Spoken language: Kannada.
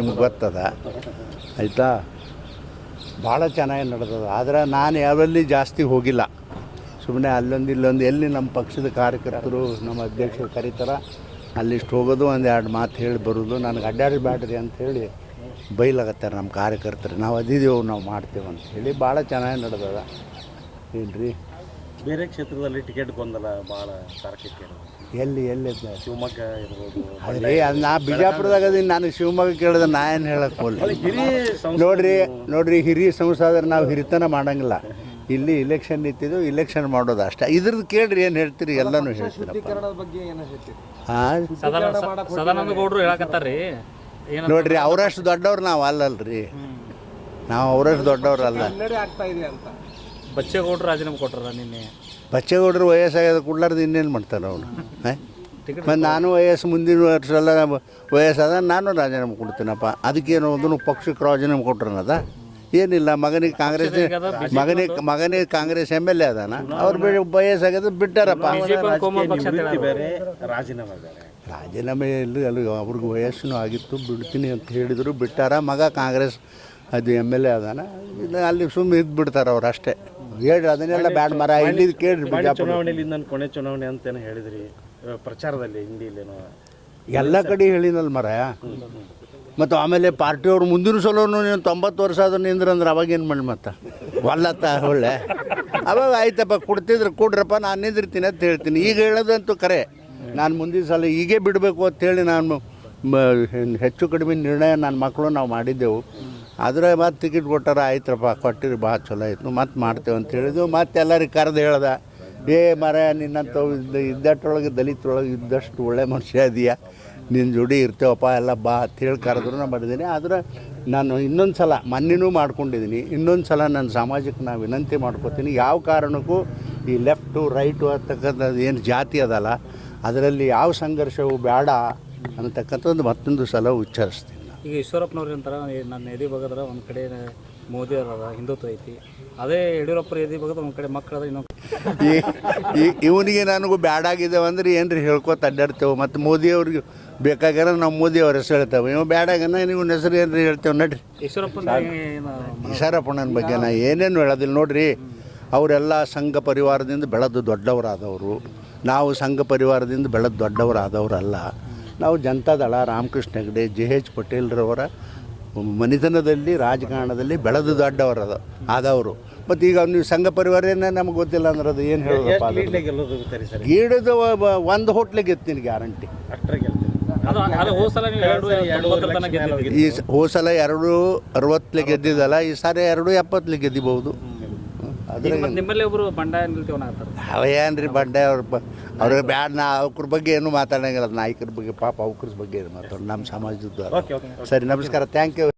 ನಿಮ್ಗೆ ಗೊತ್ತದ? ಆಯಿತಾ? ಭಾಳ ಚೆನ್ನಾಗಿ ನಡೆದದ. ಆದರೆ ನಾನು ಯಾವಲ್ಲಿ ಜಾಸ್ತಿ ಹೋಗಿಲ್ಲ. ಸುಮ್ಮನೆ ಅಲ್ಲೊಂದು ಇಲ್ಲೊಂದು ಎಲ್ಲಿ ನಮ್ಮ ಪಕ್ಷದ ಕಾರ್ಯಕರ್ತರು, ನಮ್ಮ ಅಧ್ಯಕ್ಷರು ಕರೀತಾರ, ಅಲ್ಲಿಷ್ಟು ಹೋಗೋದು ಒಂದು ಎರಡು ಮಾತು ಹೇಳಿ ಬರೋದು. ನನಗೆ ಅಡ್ಡಾಡಬೇಡ್ರಿ ಅಂತ ಹೇಳಿ ಬೈಲಾಗತ್ತಾರೆ ನಮ್ಮ ಕಾರ್ಯಕರ್ತರು. ನಾವು ಅದಿದೇವು ನಾವು ಮಾಡ್ತೇವೆ ಅಂತ ಹೇಳಿ ಭಾಳ ಚೆನ್ನಾಗಿ ನಡೆದದ. ಏನು ರೀ ಬೇರೆ ಕ್ಷೇತ್ರದಲ್ಲಿ ಟಿಕೆಟ್ ಗೊಂದಲ ಭಾಳ ತಾರಕಕ್ಕೆ ಎಲ್ಲಿ ಎಲ್ಲಿ ಶಿವಮೊಗ್ಗ ಇರ್ಬೋದು ಅದ್ರಿ ಅದು ನಾ ಬಿಜಾಪುರದಾಗ ಅದೀನಿ ನಾನು ಶಿವಮೊಗ್ಗ ಕೇಳಿದ್ರೆ ನಾ ಏನು ಹೇಳಕ್ಕೆ ಹೋಗ್ಲಿ. ನೋಡ್ರಿ ನೋಡ್ರಿ ಹಿರಿಯ ಸಂಸದರು ನಾವು ಹಿರಿತನ ಮಾಡಂಗಿಲ್ಲ. ಇಲ್ಲಿ ಇಲೆಕ್ಷನ್ ನಿಂತಿದ್ದು ಇಲೆಕ್ಷನ್ ಮಾಡೋದು ಅಷ್ಟೇ. ಇದ್ರದ್ದು ಕೇಳ್ರಿ ಏನು ಹೇಳ್ತೀರಿ ಎಲ್ಲನೂ ಹೇಳ್ತೀರಪ್ಪ. ಬಗ್ಗೆ ಏನು ಹೇಳ್ತೀರಿ? ನೋಡ್ರಿ ಅವರಷ್ಟು ದೊಡ್ಡವ್ರು ನಾವು ಅಲ್ಲಲ್ರಿ. ನಾವು ಅವರಷ್ಟು ದೊಡ್ಡವ್ರು ಅಲ್ಲ. ಬಚ್ಚೇಗೌಡರು ರಾಜೀನಾಮೆ ಕೊಟ್ರ ನಿನ್ನೆ. ಬಚ್ಚೇಗೌಡರು ವಯಸ್ಸಾಗ್ಯದ ಕೊಡ್ಲಾರ್ದು ಇನ್ನೇನು ಮಾಡ್ತಾರೆ ಅವನು? ಮತ್ತು ನಾನು ವಯಸ್ಸು ಮುಂದಿನ ವರ್ಷ ಎಲ್ಲ ವಯಸ್ಸಾದ ನಾನು ರಾಜೀನಾಮೆ ಕೊಡ್ತೀನಪ್ಪ. ಅದಕ್ಕೇನು ಒಂದು ಪಕ್ಷಕ್ಕೆ ರಾಜೀನಾಮೆ ಕೊಟ್ರನದ? ಏನಿಲ್ಲ ಮಗನಿಗೆ ಕಾಂಗ್ರೆಸ್ ಮಗನಿಗೆ ಮಗನಿಗೆ ಕಾಂಗ್ರೆಸ್ ಎಂ ಎಲ್ ಎ ಅದಾನ? ಅವ್ರು ಬಿಡಿ ವಯಸ್ಸಾಗ್ಯದ ಬಿಟ್ಟಾರಪ್ಪ. ರಾಜೀನಾಮೆ ಎಲ್ಲಿ ಅಲ್ಲಿ ಅವ್ರಿಗೆ ವಯಸ್ಸು ಆಗಿತ್ತು ಬಿಡ್ತೀನಿ ಅಂತ ಹೇಳಿದರು ಬಿಟ್ಟಾರ. ಮಗ ಕಾಂಗ್ರೆಸ್ ಅದು ಎಂ ಎಲ್ ಎ ಅದಾನ. ಇಲ್ಲ ಅಲ್ಲಿ ಸುಮ್ಮನೆ ಇದ್ದು ಬಿಡ್ತಾರೆ ಅವ್ರು ಅಷ್ಟೇ. ಹೇಳಿ ಅದನ್ನೆಲ್ಲ ಬ್ಯಾಡ್ ಮರ ಇಲ್ಲಿ ಕೇಳಿ ಚುನಾವಣೆಯಲ್ಲಿ ನಾನು ಕೊನೆ ಚುನಾವಣೆ ಅಂತೇನೋ ಹೇಳಿದ್ರಿ. ಪ್ರಚಾರದಲ್ಲಿ ಹಿಂದಿಲೇನೋ ಎಲ್ಲ ಕಡೆ ಹೇಳಿನಲ್ಲ ಮರ. ಮತ್ತು ಆಮೇಲೆ ಪಾರ್ಟಿಯವ್ರು ಮುಂದಿನ ಸಲೋನು ನೀನು ತೊಂಬತ್ತು ವರ್ಷ ಆದ್ರೂ ನಿಂದ್ರಂದ್ರೆ ಅವಾಗೇನು ಮಾಡಿ ಮತ್ತೆ? ಒಲ್ಲತ್ತ ಒಳ್ಳೆ. ಅವಾಗ ಆಯ್ತಪ್ಪ ಕೊಡ್ತಿದ್ರೆ ಕೊಡ್ರಪ್ಪ ನಾನು ನಿಂದಿರ್ತೀನಿ ಅಂತ ಹೇಳ್ತೀನಿ. ಈಗ ಹೇಳೋದಂತೂ ಕರೆ. ನಾನು ಮುಂದಿನ ಸಲ ಹೀಗೆ ಬಿಡಬೇಕು ಅಂತೇಳಿ ನಾನು ಹೆಚ್ಚು ಕಡಿಮೆ ನಿರ್ಣಯ ನನ್ನ ಮಕ್ಕಳು ನಾವು ಮಾಡಿದ್ದೆವು. ಆದರೆ ಮತ್ತೆ ಟಿಕೆಟ್ ಕೊಟ್ಟಾರ ಆಯ್ತಪ್ಪ ಕೊಟ್ಟಿರಿ ಭಾಳ ಚಲೋ ಆಯ್ತು ಮತ್ತೆ ಮಾಡ್ತೇವೆ ಅಂತ ಹೇಳಿದ್ವು. ಮತ್ತೆ ಎಲ್ಲರಿಗೆ ಕರೆದು ಹೇಳ್ದೆ, ಏ ಮರ ನಿನ್ನಂತ ಇದ್ದಟ್ಟೊಳಗೆ ದಲಿತರೊಳಗೆ ಇದ್ದಷ್ಟು ಒಳ್ಳೆ ಮನುಷ್ಯ ಇದೆಯಾ? ನಿನ್ನ ಜೋಡಿ ಇರ್ತೇವಪ್ಪ, ಎಲ್ಲ ಬಾ ಅಂತ ಹೇಳಿ ಕರೆದ್ರು ನಾನು ಮಾಡಿದ್ದೀನಿ ಆದರೆ ನಾನು ಇನ್ನೊಂದು ಸಲ ಮೊನ್ನೆನೂ ಮಾಡ್ಕೊಂಡಿದ್ದೀನಿ ಇನ್ನೊಂದು ಸಲ ನನ್ನ ಸಮಾಜಕ್ಕೆ ನಾನು ವಿನಂತಿ ಮಾಡ್ಕೊತೀನಿ. ಯಾವ ಕಾರಣಕ್ಕೂ ಈ ಲೆಫ್ಟು ರೈಟು ಅಂತಕ್ಕಂಥದ್ದು ಏನು ಜಾತಿ ಅದಲ್ಲ, ಅದರಲ್ಲಿ ಯಾವ ಸಂಘರ್ಷವು ಬೇಡ ಅನ್ನತಕ್ಕಂಥದ್ದು ಮತ್ತೊಂದು ಸಲ ಉಚ್ಚರಿಸ್ತೀನಿ. ಈಗ ಈಶ್ವರಪ್ಪನವ್ರು ಅಂತಾರೆ ಏ- ನನ್ನ ಎದೆ ಬಗದ್ರ ಒಂದು ಕಡೆ ಮೋದಿ ಅದ ಹಿಂದುತ್ವ ಐತಿ. ಅದೇ ಯಡಿಯೂರಪ್ಪರ ಎದೆ ಬಗದ್ರ ಒಂದು ಕಡೆ ಮಕ್ಕಳದ ಇನ್ನೊಂದು ಈ ಈ- ಇವನಿಗೆ ನನಗೂ ಬ್ಯಾಡಾಗಿದ್ದೇವೆ ಅಂದ್ರೆ ಏನ್ರಿ ಹೇಳ್ಕೊತ ಅಡ್ಡಾಡ್ತೇವೆ? ಮತ್ತು ಮೋದಿಯವ್ರಿಗೆ ಬೇಕಾಗ್ಯಾರ ನಾವು ಮೋದಿ ಅವ್ರ ಹೆಸರು ಹೇಳ್ತೇವೆ. ಇವ ಬ್ಯಾಡಾಗನ ನೀವು ಹೆಸರು ಏನ್ರಿ ರೀ ಹೇಳ್ತೇವೆ ನಡ್ರಿ. ಈಶ್ವರಪ್ಪನ ಬಗ್ಗೆ ನಾ ಏನೇನು ಹೇಳೋದಿಲ್ಲ ನೋಡ್ರಿ. ಅವರೆಲ್ಲ ಸಂಘ ಪರಿವಾರದಿಂದ ಬೆಳೆದು ದೊಡ್ಡವರಾದವರು. ನಾವು ಸಂಘ ಪರಿವಾರದಿಂದ ಬೆಳೆದು ದೊಡ್ಡವರಾದವರಲ್ಲ. ನಾವು ಜನತಾದಳ ರಾಮಕೃಷ್ಣ ಹೆಗಡೆ ಜೆ ಎಚ್ ಪಟೇಲ್ರವರ ಮನಿತನದಲ್ಲಿ ರಾಜಕಾರಣದಲ್ಲಿ ಬೆಳೆದು ದೊಡ್ಡವರದು ಆದವರು. ಮತ್ತು ಈಗ ನೀವು ಸಂಘ ಪರಿವಾರನೇ ನಮ್ಗೆ ಗೊತ್ತಿಲ್ಲ ಅಂದ್ರೆ ಅದು ಏನು ಹೇಳೋದು ಗಿಡದು ಒಂದು ಹೋಟ್ಲಿಗೆ ಗೆತ್ತೀನಿ ಗ್ಯಾರಂಟಿ. ಈ ಹೋಸಲ ಎರಡು ಅರವತ್ತಲೆ ಗೆದ್ದಿದ್ದಲ್ಲ ಈ ಸಾರಿ ಎರಡು ಎಪ್ಪತ್ತಲೆ ಗೆದ್ದಿಬಹುದು. ನಿಮ್ಮಲ್ಲಿ ಒಬ್ರು ಬಂಡಾಯ ಏನ್ರಿ ಬಂಡೆ ಅವ್ರ ಬ ಅವ್ರಿಗೆ ಬ್ಯಾಡ ನಾ ಅವ್ರ ಬಗ್ಗೆ ಏನು ಮಾತಾಡಂಗಿಲ್ಲ. ನಾಯಕರ ಬಗ್ಗೆ ಪಾಪ ಅವ್ರ ಬಗ್ಗೆ ಏನು ಮಾತಾಡೋದು. ನಮ್ಮ ಸಮಾಜದ ಓಕೆ ಓಕೆ ಸರಿ ನಮಸ್ಕಾರ. Thank you